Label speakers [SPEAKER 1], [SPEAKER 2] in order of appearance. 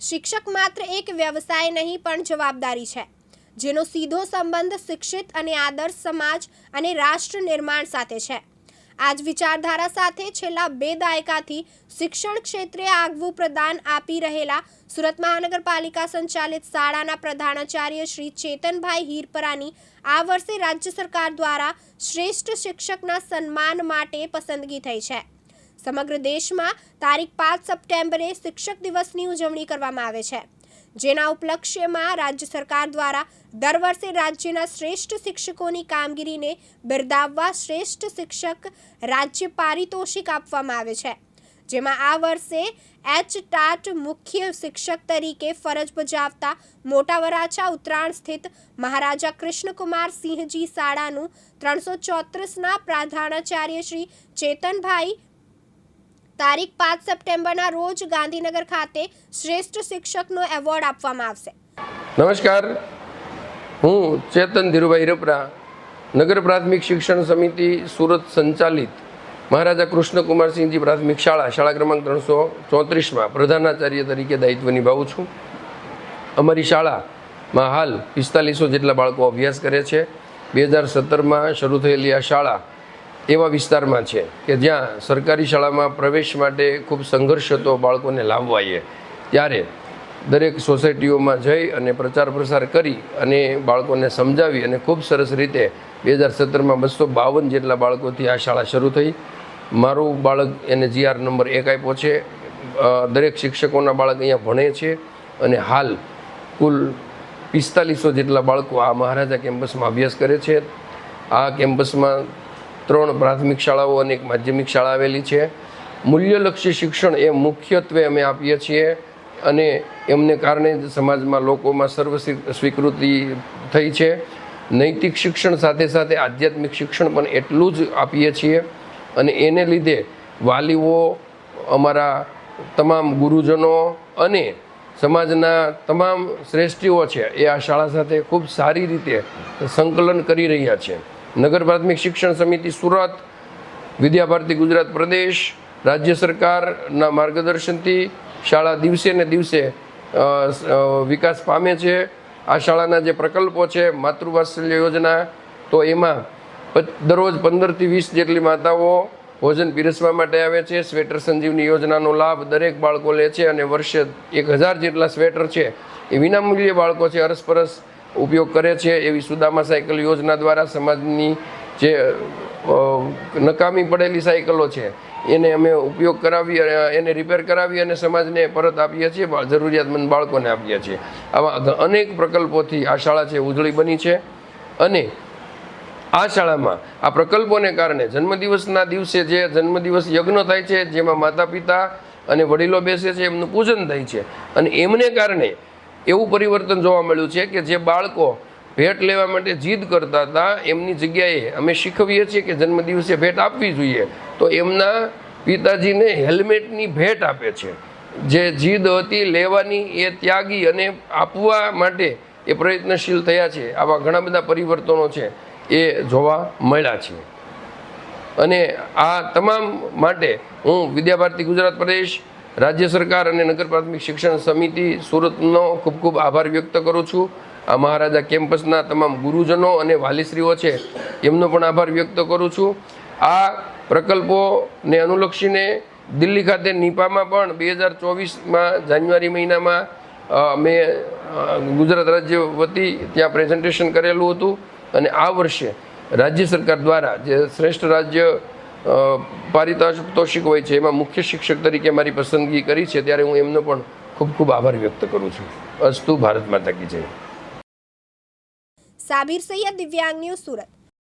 [SPEAKER 1] શિક્ષક માત્ર એક વ્યવસાય નહીં, પણ જવાબદારી છે, જેનો સીધો સંબંધ શિક્ષિત અને આદર્શ સમાજ અને રાષ્ટ્ર નિર્માણ સાથે છે. આ જ વિચારધારા સાથે છેલ્લા બે દાયકાથી શિક્ષણ ક્ષેત્રે આગવું પ્રદાન આપી રહેલા સુરત મહાનગરપાલિકા સંચાલિત શાળાના પ્રધાનાચાર્ય શ્રી ચેતનભાઈ હીરપરાની આ વર્ષે રાજ્ય સરકાર દ્વારા શ્રેષ્ઠ શિક્ષકના સન્માન માટે પસંદગી થઈ છે. સમગ્ર દેશમાં તારીખ પાંચ સપ્ટેમ્બરે શિક્ષક દિવસની ઉજવણી કરવામાં આવે છે. જેના ઉપલક્ષ્યમાં રાજ્ય સરકાર દ્વારા દર વર્ષે રાજ્યના શ્રેષ્ઠ શિક્ષકોની કામગીરીને બિરદાવવા શ્રેષ્ઠ શિક્ષક રાજ્ય પારિતોષિક આપવામાં આવે છે. જેમાં આ વર્ષે એચ ટાટ મુખ્ય શિક્ષક તરીકે ફરજ બજાવતા મોટા વરાછા ઉત્તરાયણ સ્થિત મહારાજા કૃષ્ણકુમાર સિંહજી શાળાનું ત્રણસો ચોત્રીસના પ્રધાનાચાર્ય શ્રી ચેતનભાઈ તારીખ પાંચ સપ્ટેમ્બરના રોજ ગાંધીનગર ખાતે શ્રેષ્ઠ શિક્ષકનો એવોર્ડ આપવામાં આવશે.
[SPEAKER 2] નમસ્કાર. હું ચેતન ધીરુભાઈ રપરા, નગર પ્રાથમિક શિક્ષણ સમિતિ સુરત સંચાલિત મહારાજા કૃષ્ણકુમારસિંહજી પ્રાથમિક શાળા શાળા ક્રમાંક ત્રણસો ચોત્રીસમાં પ્રધાનાચાર્ય તરીકે દાયિત્વ નિભાવું છું. અમારી શાળામાં હાલ પિસ્તાલીસો જેટલા બાળકો અભ્યાસ કરે છે. બે હજાર સત્તરમાં શરૂ થયેલી આ શાળા એવા વિસ્તારમાં છે કે જ્યાં સરકારી શાળામાં પ્રવેશ માટે ખૂબ સંઘર્ષ હતો બાળકોને લાવવાએ ત્યારે દરેક સોસાયટીઓમાં જઈ અને પ્રચાર પ્રસાર કરી અને બાળકોને સમજાવી અને ખૂબ સરસ રીતે બે હજાર સત્તરમાં બસો બાવન જેટલા બાળકોથી આ શાળા શરૂ થઈ. મારું બાળક એને જીઆર નંબર એક આપ્યો છે. દરેક શિક્ષકોના બાળક અહીંયા ભણે છે અને હાલ કુલ પિસ્તાલીસો જેટલા બાળકો આ મહારાજા કેમ્પસમાં અભ્યાસ કરે છે. આ કેમ્પસમાં ત્રણ પ્રાથમિક શાળાઓ અને એક માધ્યમિક શાળા આવેલી છે. મૂલ્યલક્ષી શિક્ષણ એ મુખ્યત્વે અમે આપીએ છીએ અને એમને કારણે જ સમાજમાં લોકોમાં સર્વ સ્વીકૃતિ થઈ છે. નૈતિક શિક્ષણ સાથે સાથે આધ્યાત્મિક શિક્ષણ પણ એટલું જ આપીએ છીએ અને એને લીધે વાલીઓ, અમારા તમામ ગુરુજનો અને સમાજના તમામ શ્રેષ્ઠીઓ છે એ આ શાળા સાથે ખૂબ સારી રીતે સંકલન કરી રહ્યા છે. નગર પ્રાથમિક શિક્ષણ સમિતિ સુરત વિદ્યાભારતી ગુજરાત પ્રદેશ, રાજ્ય સરકારના માર્ગદર્શનથી શાળા દિવસે ને દિવસે વિકાસ પામે છે. આ શાળાના જે પ્રકલ્પો છે, માતૃવાત્સલ્ય યોજના, તો એમાં દરરોજ પંદરથી વીસ જેટલી માતાઓ ભોજન પીરસવા માટે આવે છે. સ્વેટર સંજીવની યોજનાનો લાભ દરેક બાળકો લે છે અને વર્ષે એક હજાર જેટલા સ્વેટર છે. એ વિનામૂલ્યે બાળકો છે. અરસપરસ ઉપયોગ કરે છે એવી સુદામા સાયકલ યોજના દ્વારા સમાજની જે નકામી પડેલી સાયકલો છે, એને અમે ઉપયોગ કરાવી એને રિપેર કરાવી અને સમાજને પરત આપીએ છીએ જરૂરિયાતમંદ બાળકોને આપીએ છીએ. આવા અનેક પ્રકલ્પોથી આ શાળા છે ઉજળી બની છે અને આ શાળામાં આ પ્રકલ્પોને કારણે જન્મદિવસના દિવસે જે જન્મદિવસ યજ્ઞ થાય છે, જેમાં માતા પિતા અને વડીલો બેસે છે, એમનું પૂજન થાય છે અને એમને કારણે એવું પરિવર્તન જોવા મળ્યું છે કે જે બાળકો ભેટ લેવા માટે જીદ કરતા હતા, એમની જગ્યાએ અમે શીખવીએ છીએ કે જન્મદિવસે ભેટ આપવી જોઈએ. તો એમના પિતાજીને હેલ્મેટની ભેટ આપે છે. જે જીદ હતી લેવાની એ ત્યાગી અને આપવા માટે એ પ્રયત્નશીલ થયા છે. આવા ઘણા બધા પરિવર્તનો છે એ જોવા મળ્યા છે. અને આ તમામ માટે હું વિદ્યાભારતી ગુજરાત પ્રદેશ રાજ્ય સરકાર અને નગર પ્રાથમિક શિક્ષણ સમિતિ સુરતનો ખૂબ ખૂબ આભાર વ્યક્ત કરું છું. આ મહારાજા કેમ્પસના તમામ ગુરુજનો અને વાલીશ્રીઓ છે, એમનો પણ આભાર વ્યક્ત કરું છું. આ પ્રકલ્પોને અનુલક્ષીને દિલ્હી ખાતે નિપામાં પણ બે હજાર ચોવીસમાં જાન્યુઆરી મહિનામાં મેં ગુજરાત રાજ્ય વતી ત્યાં પ્રેઝન્ટેશન કરેલું હતું. અને આ વર્ષે રાજ્ય સરકાર દ્વારા જે શ્રેષ્ઠ રાજ્ય પારિતોષિક હોય છે. એમાં મુખ્ય શિક્ષક તરીકે મારી પસંદગી કરી છે. ત્યારે હું એમનો પણ ખૂબ ખૂબ આભાર વ્યક્ત કરું છું. અસ્તુ ભારત માતા કી જય.
[SPEAKER 1] સાબિર સૈયદ દિવ્યાંગ ન્યૂઝ સુરત.